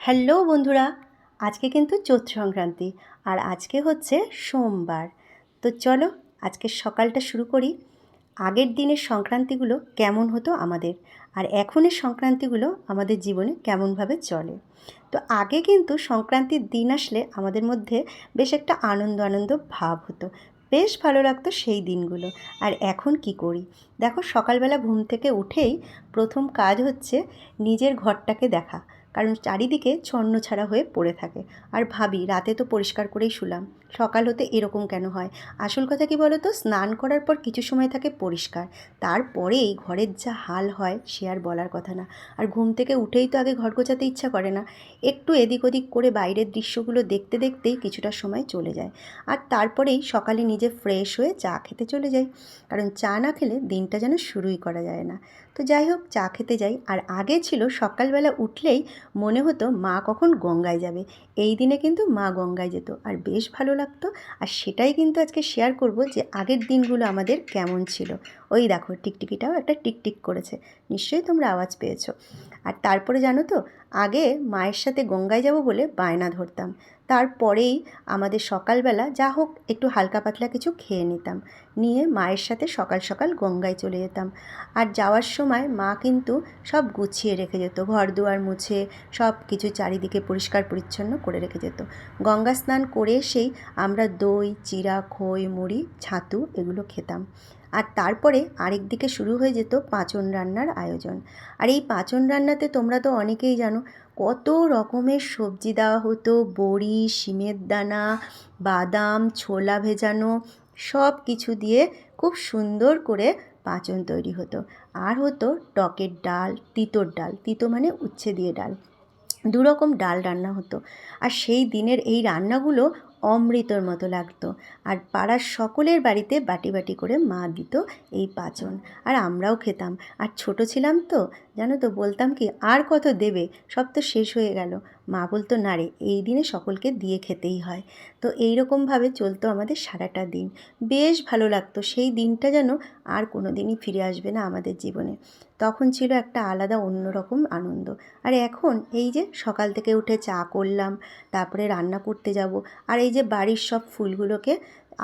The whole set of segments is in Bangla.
হ্যালো বন্ধুরা, আজকে কিন্তু চৈত্র সংক্রান্তি আর আজকে হচ্ছে সোমবার। তো চলো আজকে সকালটা শুরু করি। আগের দিনের সংক্রান্তিগুলো কেমন হতো আমাদের আর এখনের সংক্রান্তিগুলো আমাদের জীবনে কেমনভাবে চলে। তো আগে কিন্তু সংক্রান্তির দিন আসলে আমাদের মধ্যে বেশ একটা আনন্দ আনন্দ ভাব হতো। বেশ ভালো লাগতো সেই দিনগুলো। আর এখন কি করি? দেখো সকালবেলা ঘুম থেকে উঠেই প্রথম কাজ হচ্ছে নিজের ঘরটাকে দেখা। কারণ চারিদিকে ছন্ন ছাড়া হয়ে পড়ে থাকে। আর ভাবি, রাতে তো পরিষ্কার করেই শুলাম। সকাল হতে এরকম কেন হয়? আসল কথা কি বলো তো স্নান করার পর কিছু সময় থাকে পরিষ্কার। তারপরেই ঘরের যা হাল হয় সে আর বলার কথা না। আর ঘুম থেকে উঠেই তো আগে ঘর গোছাতে ইচ্ছা করে না। একটু এদিক ওদিক করে বাইরের দৃশ্যগুলো দেখতে দেখতেই কিছুটা সময় চলে যায়। আর তারপরেই সকালে নিজে ফ্রেশ হয়ে চা খেতে চলে যাই। কারণ চা না খেলে দিনটা যেন শুরুই করা যায় না। তো যাই হোক, চা খেতে যাই। আর আগে ছিল সকালবেলা উঠলেই মনে হতো মা কখন গঙ্গায় যাবে। এই দিনে কিন্তু মা গঙ্গায় যেত। আর বেশ ভালো লাগতো। আর সেটাই কিন্তু আজকে শেয়ার করব যে আগের দিনগুলো আমাদের কেমন ছিল। ওই দেখো টিকটিকিটাও একটা টিকটিক করেছে। নিশ্চয়ই তোমরা আওয়াজ পেয়েছ। আর তারপরে জানো তো, আগে মায়ের সাথে গঙ্গায় যাব বলে বায়না ধরতাম। তারপরেই আমাদের সকালবেলা যা হোক একটু হালকা পাতলা কিছু খেয়ে নিতাম। নিয়ে মায়ের সাথে সকাল সকাল গঙ্গায় চলে যেতাম। আর যাওয়ার সময় মা কিন্তু সব গুছিয়ে রেখে যেত। ঘর দুয়ার মুছে সব কিছু চারিদিকে পরিষ্কার পরিচ্ছন্ন করে রেখে যেত। গঙ্গা স্নান করে এসেই আমরা দই, চিরা, খই, মুড়ি, ছাতু এগুলো খেতাম। আর তারপরে আরেক দিকে শুরু হয়ে যেত পাঁচন রান্নার আয়োজন। আর এই পাঁচন রান্নাতে তোমরা তো অনেকেই জানো, কত রকমের সবজি দেওয়া হতো, বড়ি, শিমের দানা, বাদাম, ছোলা ভেজানো, সব কিছু দিয়ে খুব সুন্দর করে পাঁচন তৈরি হতো। আর হতো টকের ডাল, তিতোর ডাল, তিতো মানে উচ্ছে দিয়ে ডাল। দু রকম ডাল রান্না হতো। আর সেই দিনের এই রান্নাগুলো অমৃতর মতো লাগতো। আর পাড়ার সকলের বাড়িতে বাটি বাটি করে মা দিত এই পাচন। আর আমরাও খেতাম। আর ছোট ছিলাম তো, জানো তো, বলতাম কি, আর কত দেবে, সব তো শেষ হয়ে গেল। মা বলতো, না রে, এই দিনে সকলকে দিয়ে খেতেই হয়। তো এই রকমভাবে চলতো আমাদের সারাটা দিন। বেশ ভালো লাগতো, সেই দিনটা যেন আর কোনো দিনই ফিরে আসবে না আমাদের জীবনে। তখন ছিল একটা আলাদা অন্যরকম আনন্দ। আর এখন, এই যে সকাল থেকে উঠে চা করলাম, তারপরে রান্না করতে যাব, আর এই যে বাড়ির সব ফুলগুলোকে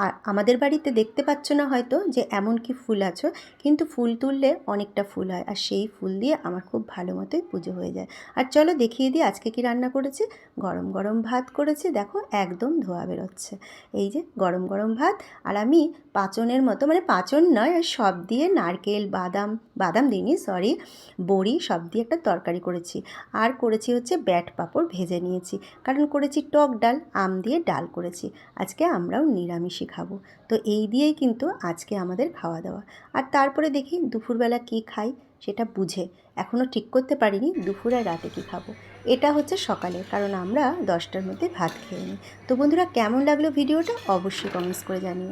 আর আমাদের বাড়িতে দেখতে পাচ্ছ না হয়তো যে এমন কি ফুল আছো, কিন্তু ফুল তুললে অনেকটা ফুল হয় আর সেই ফুল দিয়ে আমার খুব ভালো মতোই পুজো হয়ে যায়। আর চলো দেখিয়ে দিই আজকে কি রান্না করেছি। গরম গরম ভাত করেছি, দেখো একদম ধোয়া বেরোচ্ছে। এই যে গরম গরম ভাত আর আমি পাচনের মতো মানে পাচন নয় সব দিয়ে নারকেল, বাদাম বাদাম দিইনি সরি বড়ি সব দিয়ে একটা তরকারি করেছি। আর করেছি হচ্ছে ব্যাট পাঁপড় ভেজে নিয়েছি। কারণ করেছি টক ডাল, আম দিয়ে ডাল করেছি। আজকে আমরাও নিরামিষই খাব। তো এই দিয়েই কিন্তু আজকে আমাদের খাওয়া দাওয়া আর তারপরে দেখি দুপুরবেলা কি খাই সেটা বুঝে। এখনও ঠিক করতে পারিনি দুপুর আর রাতে কী খাব। এটা হচ্ছে সকালে কারণ আমরা দশটার মধ্যে ভাত খেয়ে নিই। তো বন্ধুরা, কেমন লাগল ভিডিওটা? অবশ্যই কমেন্টস করে জানিও।